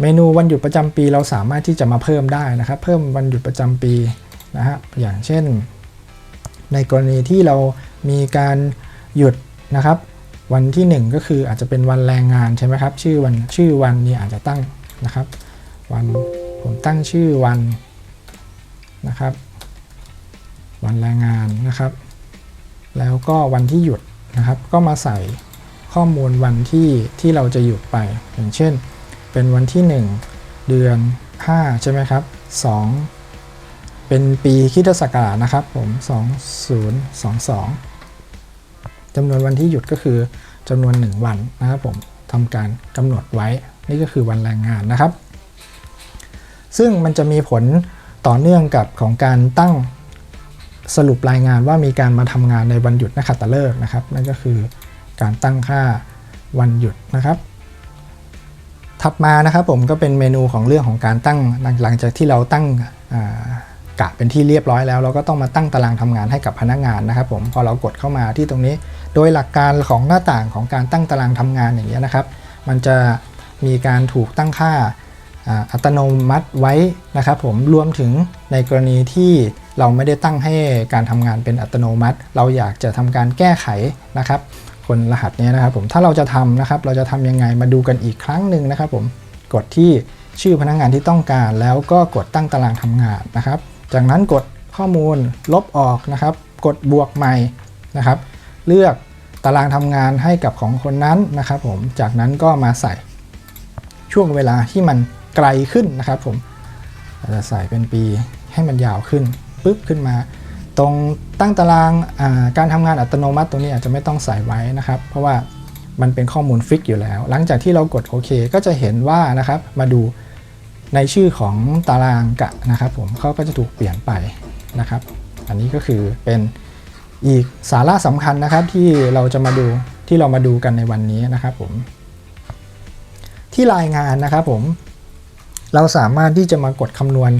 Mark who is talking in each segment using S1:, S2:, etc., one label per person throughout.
S1: เมนูวันหยุดประจำปีเราสามารถที่จะมาเพิ่มได้นะครับ เพิ่มวันหยุดประจำปีนะฮะอย่างเช่น ในกรณีที่เรามีการหยุดนะครับ วันที่ 1 ก็คืออาจจะเป็นวันแรงงานใช่ไหมครับ ชื่อวันชื่อวันนี้อาจจะตั้งนะครับ วันผมตั้งชื่อวันนะครับ วันแรงงานนะครับ แล้วก็วันที่หยุดนะครับ ก็มาใส่ข้อมูลวันที่ที่เราจะหยุดไปอย่างเช่น เป็นวันที่ 1 เดือน 5 ใช่ไหมครับ 2 เป็นปีคริสตศักราชนะครับผม 2022จำนวนวันที่หยุดก็คือจำนวน 1 วันนะครับผมทำการกำหนดไว้ นี่ก็คือวันแรงงานนะครับ ซึ่งมันจะมีผลต่อเนื่องกับของการตั้งสรุปรายงานว่ามีการมาทำงานในวันหยุดนักขัตฤกษ์นะครับ นั่นก็คือการตั้งค่าวันหยุดนะครับ ถัดมานะครับผมก็เป็นเมนูของเรื่องของการตั้งหลังจากที่เราตั้งกะเป็นที่เรียบร้อยแล้ว เราก็ต้องมาตั้งตารางทำงานให้กับพนักงานนะครับ ผมพอเรากดเข้ามาที่ตรงนี้ โดยหลักการของหน้าต่างของการตั้งตารางทำงานอย่างนี้ยนะครับ มันจะมีการถูกตั้งค่าอัตโนมัติไว้นะครับ ผมรวมถึงในกรณีที่เราไม่ได้ตั้งให้การทำงานเป็นอัตโนมัติ เราอยากจะทำการแก้ไขนะครับ คนรหัสนี้นะครับผมถ้าเราจะทำนะครับเราจะทำยังไงมาดูกันอีกครั้งหนึ่งนะครับผมกดที่ชื่อพนักงงานที่ต้องการ แล้วก็กดตั้งตารางทำงานนะครับ จากนั้นกดข้อมูลลบออกนะครับ กดบวกใหม่นะครับ เลือกตารางทำงานให้กับของคนนั้นนะครับ ผมจากนั้นก็มาใส่ช่วงเวลาที่มันไกลขึ้นนะครับ ผมจะใส่เป็นปีให้มันยาวขึ้นปุ๊บขึ้นมา ตรงตั้งตารางาการทำงานอัตโนมัติตรงนี้อาจจะไม่ต้องใส่ไว้นะครับ เพราะว่ามันเป็นข้อมูลฟิกอยู่แล้ว หลังจากที่เรากดโอเคก็จะเห็นว่านะครับมาดูในชื่อของตารางกะนะครับผมเขาก็จะถูกเปลี่ยนไปนะครับ อันนี้ก็คือเป็นอีกสาระสำคัญนะครับที่เราจะมาดูที่เรามาดูกันในวันนี้นะครับผม ที่รายงานนะครับผม เราสามารถที่จะมากดคำนวณ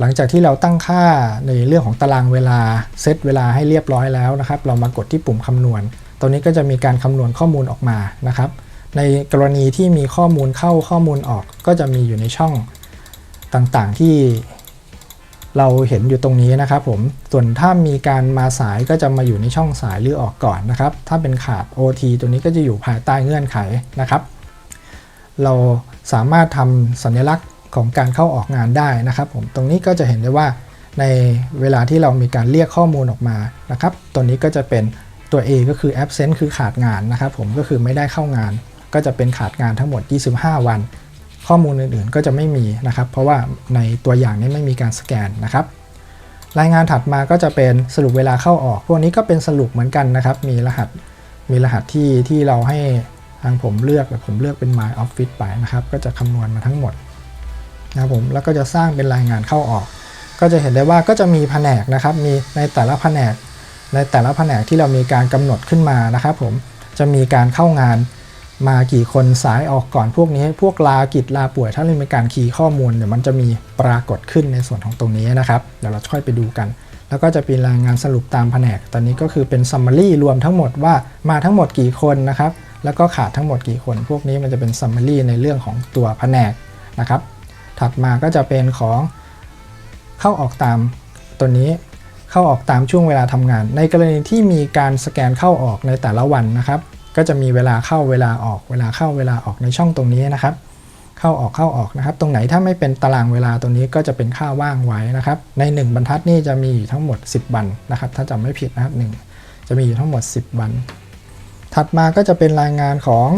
S1: หลังจากที่เราตั้งค่าในเรื่องของตารางเวลาเซตเวลาให้เรียบร้อยแล้วนะครับ เรามากดที่ปุ่มคำนวณตรงนี้ก็จะมีการคำนวณข้อมูลออกมานะครับ ในกรณีที่มีข้อมูลเข้าข้อมูลออก ก็จะมีอยู่ในช่องต่างๆที่เราเห็นอยู่ตรงนี้นะครับผม ส่วนถ้ามีการมาสายก็จะมาอยู่ในช่องสายหรือออกก่อนนะครับ ถ้าเป็นขาด OT ตัวนี้ก็จะอยู่ภายใต้เงื่อนไขนะครับ เราสามารถทำสัญลักษณ์ ของการเข้าออกงานได้นะครับผมตรงนี้ก็จะเห็นได้ว่าในเวลาที่เรามีการเรียกข้อมูลออกมานะครับ ตัวนี้ก็จะเป็นตัว A ก็คือ absent คือขาดงานนะครับผมก็คือไม่ได้เข้างาน ก็จะเป็นขาดงานทั้งหมด 25 วัน ข้อมูลอื่นๆก็จะไม่มีนะครับ เพราะว่าในตัวอย่างนี้ไม่มีการสแกนนะครับ รายงานถัดมาก็จะเป็นสรุปเวลาเข้าออก พวกนี้ก็เป็นสรุปเหมือนกันนะครับ มีรหัสมีรหัสที่ที่เราให้ทางผมเลือกแต่ผมเลือกเป็น My Office ไปนะครับ ก็จะคำนวณมาทั้งหมด นะผมแล้วก็จะสร้างเป็นรายงานเข้าออก ก็จะเห็นได้ว่าก็จะมีแผนกนะครับ มีในแต่ละแผนก ในแต่ละแผนกที่เรามีการกำหนดขึ้นมานะครับผมจะมีการเข้างานมากี่คนสายออกก่อนพวกนี้ พวกลากิจลาป่วย ถ้าเรามีการคีย์ข้อมูลเดี๋ยวมันจะมีปรากฏขึ้นในส่วนของตรงนี้นะครับ เดี๋ยวเราค่อยไปดูกัน แล้วก็จะเป็นรายงานสรุปตามแผนก ตอนนี้ก็คือเป็น summary รวมทั้งหมดว่ามาทั้งหมดกี่คนนะครับ แล้วก็ขาดทั้งหมดกี่คน พวกนี้มันจะเป็น summary ในเรื่องของตัวแผนกนะครับ ถัดมาก็จะเป็นของเข้าออกตามตัวนี้เข้าออกตามช่วงเวลาทำงาน ในกรณีที่มีการสแกนเข้าออกในแต่ละวันนะครับ ก็จะมีเวลาเข้าเวลาออกเวลาเข้าเวลาออกในช่องตรงนี้นะครับ เข้าออกเข้าออกนะครับ ตรงไหนถ้าไม่เป็นตารางเวลาตรงนี้ก็จะเป็นค่าว่างไว้นะครับ ใน 1 บรรทัดนี่จะมีอยู่ทั้งหมด 10 วันนะครับ ถ้าจำไม่ผิดนะครับ 1 จะมีอยู่ทั้งหมด 10 วัน ถัดมาก็จะเป็นรายงานของ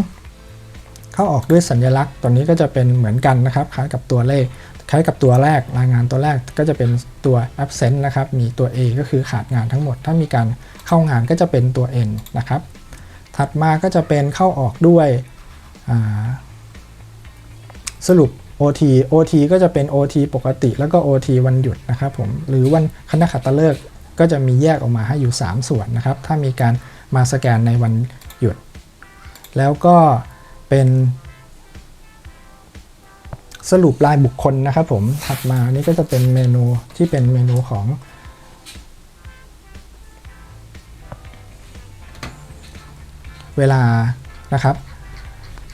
S1: เข้าออกด้วยสัญลักษณ์ ตัวนี้ก็จะเป็นเหมือนกันนะครับ คล้ายกับตัวเลข คล้ายกับตัวแรกรายงานตัวแรกก็จะเป็นตัว absent นะครับ มีตัว A ก็คือขาดงานทั้งหมด ถ้ามีการเข้างานก็จะเป็นตัว N นะครับ ถัดมาก็จะเป็นเข้าออกด้วยสรุป OT OT ก็จะเป็น OT ปกติ แล้วก็ OT วันหยุดนะครับผม หรือวันคณะขัตฤกษ์ก็จะมีแยกออกมาให้อยู่ 3 ส่วนนะครับ ถ้ามีการมาสแกนในวันหยุด แล้วก็ เป็น สรุปรายบุคคลนะครับผมถัดมานี่ก็จะเป็นเมนูที่เป็นเมนูของ เวลานะครับ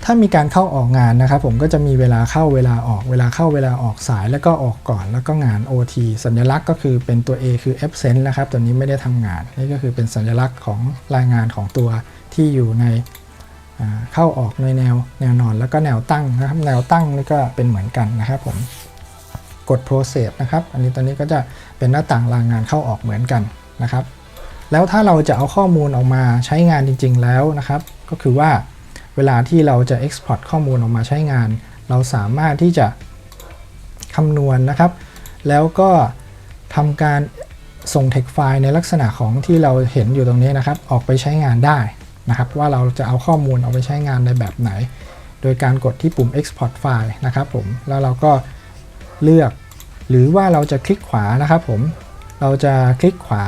S1: ถ้ามีการเข้าออกงานนะครับ ผมก็จะมีเวลาเข้าเวลาออกเวลาเข้าเวลาออกสายแล้วก็ออกก่อนแล้วก็งาน OT สัญลักษณ์ก็คือเป็นตัว A คือ absent นะครับ ตัวนี้ไม่ได้ทำงาน นี่ก็คือเป็นสัญลักษณ์ของรายงานของตัวที่อยู่ใน เข้าออกในแนวแนวนอนแล้วก็แนวตั้งนะครับ แนวตั้งนี่ก็เป็นเหมือนกันนะครับผมกด process นะครับ อันนี้ตัวนี้ก็จะเป็นหน้าต่างรายงานเข้าออกเหมือนกันนะครับ แล้วถ้าเราจะเอาข้อมูลออกมาใช้งานจริง ๆ แล้วนะครับ ก็คือว่าเวลาที่เราจะ export ข้อมูลออกมาใช้งาน เราสามารถที่จะคำนวณนะครับ แล้วก็ทำการส่ง text file ในลักษณะของที่เราเห็นอยู่ตรงนี้นะครับ ออกไปใช้งานได้ นะครับว่าเราจะเอาข้อมูลออกไปใช้งานในแบบไหน โดยการกดที่ปุ่ม export file นะครับผมแล้วเราก็เลือก หรือว่าเราจะคลิกขวานะครับผมเราจะคลิกขวา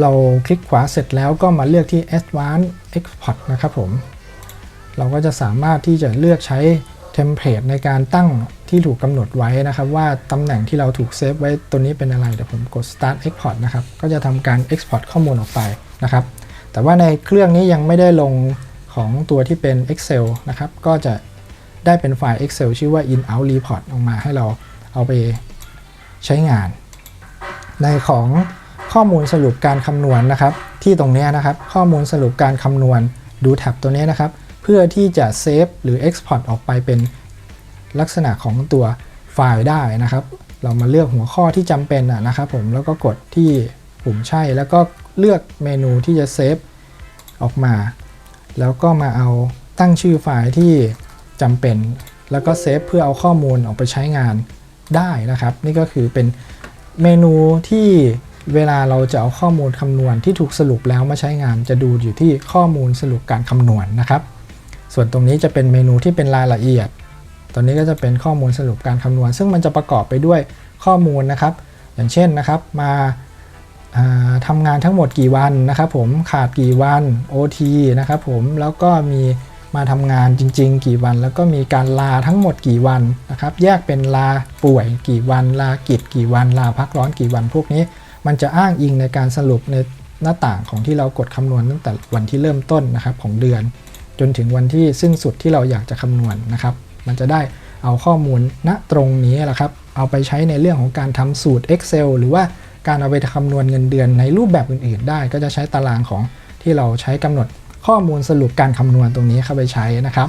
S1: เราคลิกขวาเสร็จแล้วก็มาเลือกที่ Advanced Export นะครับผมเราก็จะสามารถที่จะเลือกใช้เทมเพลตในการตั้งที่ถูกกำหนดไว้นะครับ ว่าตำแหน่งที่เราถูกเซฟไว้ตัวนี้เป็นอะไรเดี๋ยวผมกด Start Export นะครับ ก็จะทำการ Export ข้อมูลออกไปนะครับ แต่ว่าในเครื่องนี้ยังไม่ได้ลงของตัวที่เป็น Excel นะครับ ก็จะได้เป็นไฟล์ Excel ชื่อว่า in out report ออกมาให้เราเอาไปใช้งาน ในของข้อมูลสรุปการคำนวณนะครับ ที่ตรงนี้นะครับ ข้อมูลสรุปการคำนวณดูแท็บตัวนี้นะครับ เพื่อที่จะเซฟหรือ Export ออกไปเป็นลักษณะของตัวไฟล์ได้นะครับ เรามาเลือกหัวข้อที่จำเป็นอะนะครับ ผมแล้วก็กดที่ปุ่มใช่แล้วก็ เลือกเมนูที่จะเซฟออกมา แล้วก็มาเอาตั้งชื่อไฟล์ที่จำเป็น แล้วก็เซฟเพื่อเอาข้อมูลออกไปใช้งานได้นะครับ นี่ก็คือเป็นเมนูที่เวลาเราจะเอาข้อมูลคำนวณที่ถูกสรุปแล้วมาใช้งาน จะดูอยู่ที่ข้อมูลสรุปการคำนวณนะครับ ส่วนตรงนี้จะเป็นเมนูที่เป็นรายละเอียดตัวนี้ก็จะเป็นข้อมูลสรุปการคำนวณ ซึ่งมันจะประกอบไปด้วยข้อมูลนะครับ อย่างเช่นนะครับ มา ทำงานทั้งหมดกี่วันนะครับผมขาดกี่วัน OT นะครับผมแล้วก็มีมาทำงานจริง ๆ กี่วัน แล้วก็มีการลาทั้งหมดกี่วันนะครับแยกเป็นลาป่วย กี่วัน ลากิจกี่วัน ลาพักร้อนกี่วัน พวกนี้ มันจะอ้างอิงในการสรุปในหน้าต่างของที่เรากดคำนวณตั้งแต่วันที่เริ่มต้นนะครับของเดือน จนถึงวันที่สิ้นสุดที่เราอยากจะคำนวณนะครับ มันจะได้เอาข้อมูลณตรงนี้แหละครับเอาไปใช้ในเรื่องของการทำสูตร Excel หรือว่า การเอาไปคำนวณเงินเดือนในรูปแบบอื่นๆ ได้ ก็จะใช้ตารางของที่เราใช้กำหนดข้อมูลสรุปการคำนวณตรงนี้เข้าไปใช้นะครับ